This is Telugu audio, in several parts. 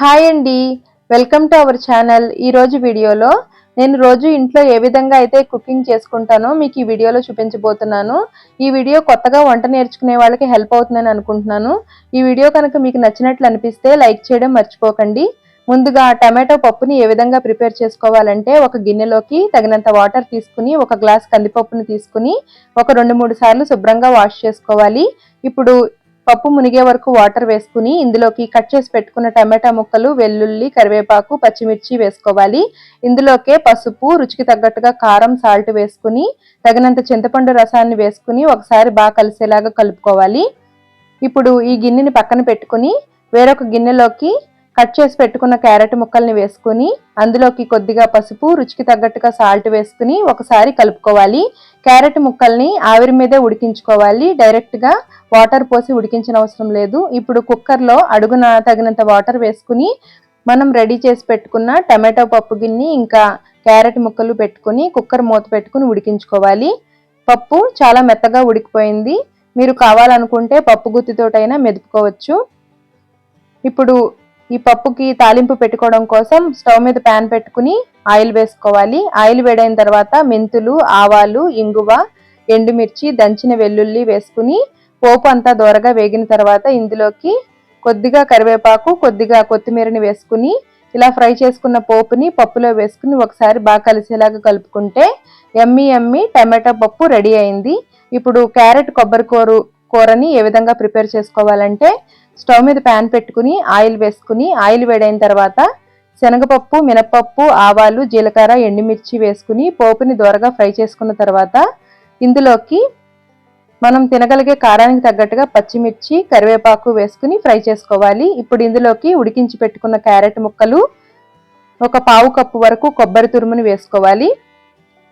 హాయ్ అండి. Welcome to our channel. ఈ రోజు వీడియోలో నేను రోజు ఇంట్లో ఏ విధంగా అయితే కుకింగ్ చేసుకుంటానో మీకు ఈ వీడియోలో చూపించబోతున్నాను. ఈ వీడియో కొత్తగా వంట నేర్చుకునే వాళ్ళకి హెల్ప్ అవుతుందని అనుకుంటున్నాను. ఈ వీడియో కనుక మీకు నచ్చినట్లు అనిపిస్తే లైక్ చేయడం మర్చిపోకండి. ముందుగా టమాటో పప్పుని ఏ విధంగా ప్రిపేర్ చేసుకోవాలంటే ఒక గిన్నెలోకి తగినంత వాటర్ తీసుకుని ఒక గ్లాస్ కందిపప్పుని తీసుకుని ఒక రెండు మూడు సార్లు శుభ్రంగా వాష్ చేసుకోవాలి. ఇప్పుడు పప్పు మునిగే వరకు వాటర్ వేసుకుని ఇందులోకి కట్ చేసి పెట్టుకున్న టమాటా ముక్కలు వెల్లుల్లి కరివేపాకు పచ్చిమిర్చి వేసుకోవాలి. ఇందులోకే పసుపు రుచికి తగ్గట్టుగా కారం సాల్ట్ వేసుకుని తగినంత చింతపండు రసాన్ని వేసుకుని ఒకసారి బాగా కలిసేలాగా కలుపుకోవాలి. ఇప్పుడు ఈ గిన్నెని పక్కన పెట్టుకుని వేరొక గిన్నెలోకి కట్ చేసి పెట్టుకున్న క్యారెట్ ముక్కల్ని వేసుకుని అందులోకి కొద్దిగా పసుపు రుచికి తగ్గట్టుగా సాల్ట్ వేసుకుని ఒకసారి కలుపుకోవాలి. క్యారెట్ ముక్కల్ని ఆవిరి మీదే ఉడికించుకోవాలి. డైరెక్ట్గా వాటర్ పోసి ఉడికించిన అవసరం లేదు. ఇప్పుడు కుక్కర్లో అడుగున తగినంత వాటర్ వేసుకుని మనం రెడీ చేసి పెట్టుకున్న టమాటో పప్పు గిన్నె ఇంకా క్యారెట్ ముక్కలు పెట్టుకుని కుక్కర్ మూత పెట్టుకుని ఉడికించుకోవాలి. పప్పు చాలా మెత్తగా ఉడికిపోయింది. మీరు కావాలనుకుంటే పప్పు గుత్తితోటైనా మెదుపుకోవచ్చు. ఇప్పుడు ఈ పప్పుకి తాలింపు పెట్టుకోవడం కోసం స్టవ్ మీద ప్యాన్ పెట్టుకుని ఆయిల్ వేసుకోవాలి. ఆయిల్ వేడైన తర్వాత మెంతులు ఆవాలు ఇంగువ ఎండుమిర్చి దంచిన వెల్లుల్లి వేసుకుని పోపు అంతా దోరగా వేగిన తర్వాత ఇందులోకి కొద్దిగా కరివేపాకు కొద్దిగా కొత్తిమీరని వేసుకుని ఇలా ఫ్రై చేసుకున్న పోపుని పప్పులో వేసుకుని ఒకసారి బాగా కలిసేలాగా కలుపుకుంటే ఎమ్మి ఎమ్మి టమాటో పప్పు రెడీ అయింది. ఇప్పుడు క్యారెట్ కొబ్బరి కూర కూరని ఏ విధంగా ప్రిపేర్ చేసుకోవాలంటే స్టవ్ మీద ప్యాన్ పెట్టుకుని ఆయిల్ వేసుకుని ఆయిల్ వేడైన తర్వాత శనగపప్పు మినపప్పు ఆవాలు జీలకర్ర ఎండుమిర్చి వేసుకుని పోపుని దోరగా ఫ్రై చేసుకున్న తర్వాత ఇందులోకి మనం తినగలిగే కారానికి తగ్గట్టుగా పచ్చిమిర్చి కరివేపాకు వేసుకుని ఫ్రై చేసుకోవాలి. ఇప్పుడు ఇందులోకి ఉడికించి పెట్టుకున్న క్యారెట్ ముక్కలు ఒక పావు కప్పు వరకు కొబ్బరి తురుముని వేసుకోవాలి.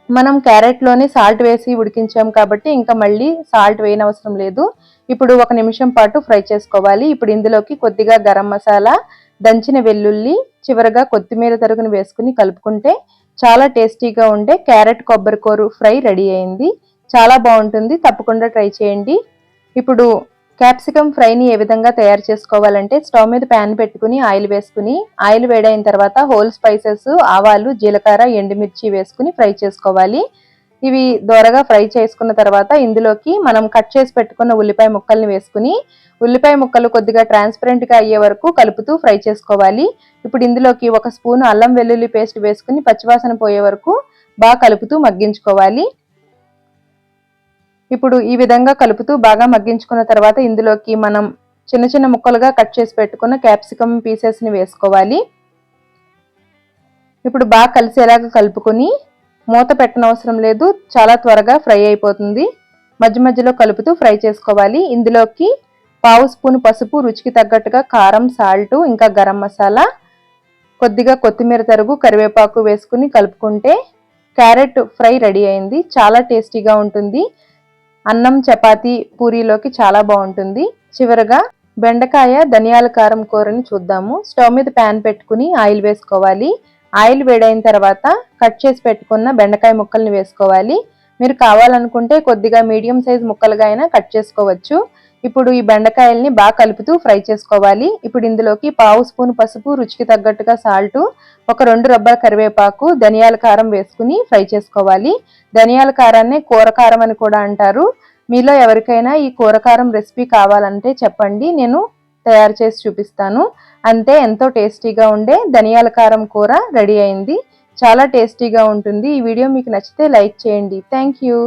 మనం క్యారెట్లోనే సాల్ట్ వేసి ఉడికించాం కాబట్టి ఇంకా మళ్ళీ సాల్ట్ వేయనవసరం లేదు. ఇప్పుడు ఒక నిమిషం పాటు ఫ్రై చేసుకోవాలి. ఇప్పుడు ఇందులోకి కొద్దిగా గరం మసాలా దంచిన వెల్లుల్లి చివరగా కొత్తిమీర తరుగును వేసుకుని కలుపుకుంటే చాలా టేస్టీగా ఉండే క్యారెట్ కొబ్బరి కూర ఫ్రై రెడీ అయింది. చాలా బాగుంటుంది. తప్పకుండా ట్రై చేయండి. ఇప్పుడు క్యాప్సికమ్ ఫ్రైని ఏ విధంగా తయారు చేసుకోవాలంటే స్టవ్ మీద ప్యాన్ పెట్టుకుని ఆయిల్ వేసుకుని ఆయిల్ వేడైన తర్వాత హోల్ స్పైసెస్ ఆవాలు జీలకర్ర ఎండుమిర్చి వేసుకుని ఫ్రై చేసుకోవాలి. ఇవి దోరగా ఫ్రై చేసుకున్న తర్వాత ఇందులోకి మనం కట్ చేసి పెట్టుకున్న ఉల్లిపాయ ముక్కల్ని వేసుకుని ఉల్లిపాయ ముక్కలు కొద్దిగా ట్రాన్స్పరెంట్గా అయ్యే వరకు కలుపుతూ ఫ్రై చేసుకోవాలి. ఇప్పుడు ఇందులోకి ఒక స్పూన్ అల్లం వెల్లుల్లి పేస్ట్ వేసుకుని పచ్చివాసన పోయే వరకు బాగా కలుపుతూ మగ్గించుకోవాలి. ఇప్పుడు ఈ విధంగా కలుపుతూ బాగా మగ్గించుకున్న తర్వాత ఇందులోకి మనం చిన్న చిన్న ముక్కలుగా కట్ చేసి పెట్టుకున్న క్యాప్సికమ్ పీసెస్ని వేసుకోవాలి. ఇప్పుడు బాగా కలిసేలాగా కలుపుకొని మూత పెట్టనవసరం లేదు చాలా త్వరగా ఫ్రై అయిపోతుంది. మధ్య మధ్యలో కలుపుతూ ఫ్రై చేసుకోవాలి. ఇందులోకి పావు స్పూన్ పసుపు రుచికి తగ్గట్టుగా కారం సాల్ట్ ఇంకా గరం మసాలా కొద్దిగా కొత్తిమీర తరుగు కరివేపాకు వేసుకుని కలుపుకుంటే క్యారెట్ ఫ్రై రెడీ అయింది. చాలా టేస్టీగా ఉంటుంది. అన్నం చపాతీ పూరీలోకి చాలా బాగుంటుంది. చివరగా బెండకాయ ధనియాల కారం కూరని చూద్దాము. స్టవ్ మీద ప్యాన్ పెట్టుకుని ఆయిల్ వేసుకోవాలి. ఆయిల్ వేడైన తర్వాత కట్ చేసి పెట్టుకున్న బెండకాయ ముక్కల్ని వేసుకోవాలి. మీరు కావాలనుకుంటే కొద్దిగా మీడియం సైజ్ ముక్కలుగా అయినా కట్ చేసుకోవచ్చు. ఇప్పుడు ఈ బెండకాయల్ని బాగా కలుపుతూ ఫ్రై చేసుకోవాలి. ఇప్పుడు ఇందులోకి పావు స్పూన్ పసుపు రుచికి తగ్గట్టుగా సాల్ట్ ఒక రెండు రబ్బర్ కరివేపాకు ధనియాల కారం వేసుకుని ఫ్రై చేసుకోవాలి. ధనియాల కారాన్ని కూర కారం అని కూడా అంటారు. మీలో ఎవరికైనా ఈ కూరకారం రెసిపీ కావాలంటే చెప్పండి. నేను తయారు చేసి చూపిస్తాను. అంతే ఎంతో టేస్టీగా ఉండే ధనియాల కారం కూర రెడీ అయింది. చాలా టేస్టీగా ఉంటుంది. ఈ వీడియో మీకు నచ్చితే లైక్ చేయండి. Thank you.